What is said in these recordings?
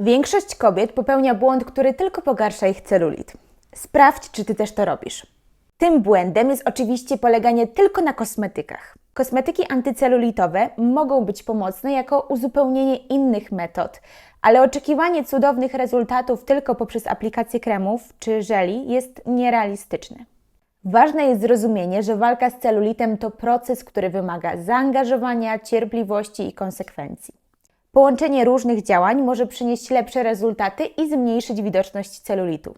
Większość kobiet popełnia błąd, który tylko pogarsza ich celulit. Sprawdź, czy ty też to robisz. Tym błędem jest oczywiście poleganie tylko na kosmetykach. Kosmetyki antycelulitowe mogą być pomocne jako uzupełnienie innych metod, ale oczekiwanie cudownych rezultatów tylko poprzez aplikację kremów czy żeli jest nierealistyczne. Ważne jest zrozumienie, że walka z celulitem to proces, który wymaga zaangażowania, cierpliwości i konsekwencji. Połączenie różnych działań może przynieść lepsze rezultaty i zmniejszyć widoczność celulitu.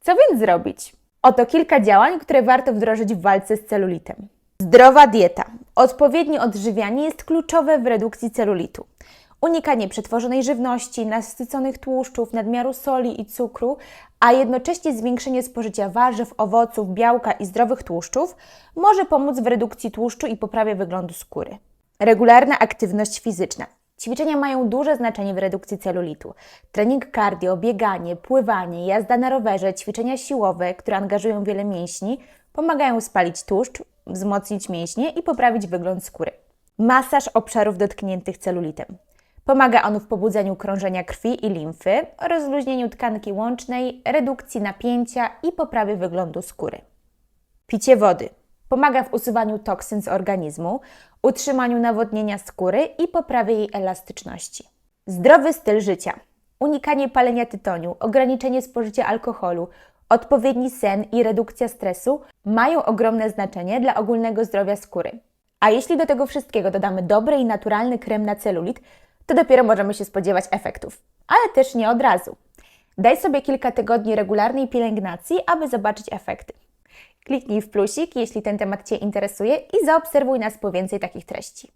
Co więc zrobić? Oto kilka działań, które warto wdrożyć w walce z celulitem. Zdrowa dieta. Odpowiednie odżywianie jest kluczowe w redukcji celulitu. Unikanie przetworzonej żywności, nasyconych tłuszczów, nadmiaru soli i cukru, a jednocześnie zwiększenie spożycia warzyw, owoców, białka i zdrowych tłuszczów może pomóc w redukcji tłuszczu i poprawie wyglądu skóry. Regularna aktywność fizyczna. Ćwiczenia mają duże znaczenie w redukcji celulitu. Trening cardio, bieganie, pływanie, jazda na rowerze, ćwiczenia siłowe, które angażują wiele mięśni, pomagają spalić tłuszcz, wzmocnić mięśnie i poprawić wygląd skóry. Masaż obszarów dotkniętych celulitem. Pomaga on w pobudzeniu krążenia krwi i limfy, rozluźnieniu tkanki łącznej, redukcji napięcia i poprawie wyglądu skóry. Picie wody. Pomaga w usuwaniu toksyn z organizmu, utrzymaniu nawodnienia skóry i poprawie jej elastyczności. Zdrowy styl życia. Unikanie palenia tytoniu, ograniczenie spożycia alkoholu, odpowiedni sen i redukcja stresu mają ogromne znaczenie dla ogólnego zdrowia skóry. A jeśli do tego wszystkiego dodamy dobry i naturalny krem na celulit, to dopiero możemy się spodziewać efektów. Ale też nie od razu. Daj sobie kilka tygodni regularnej pielęgnacji, aby zobaczyć efekty. Kliknij w plusik, jeśli ten temat Cię interesuje i zaobserwuj nas po więcej takich treści.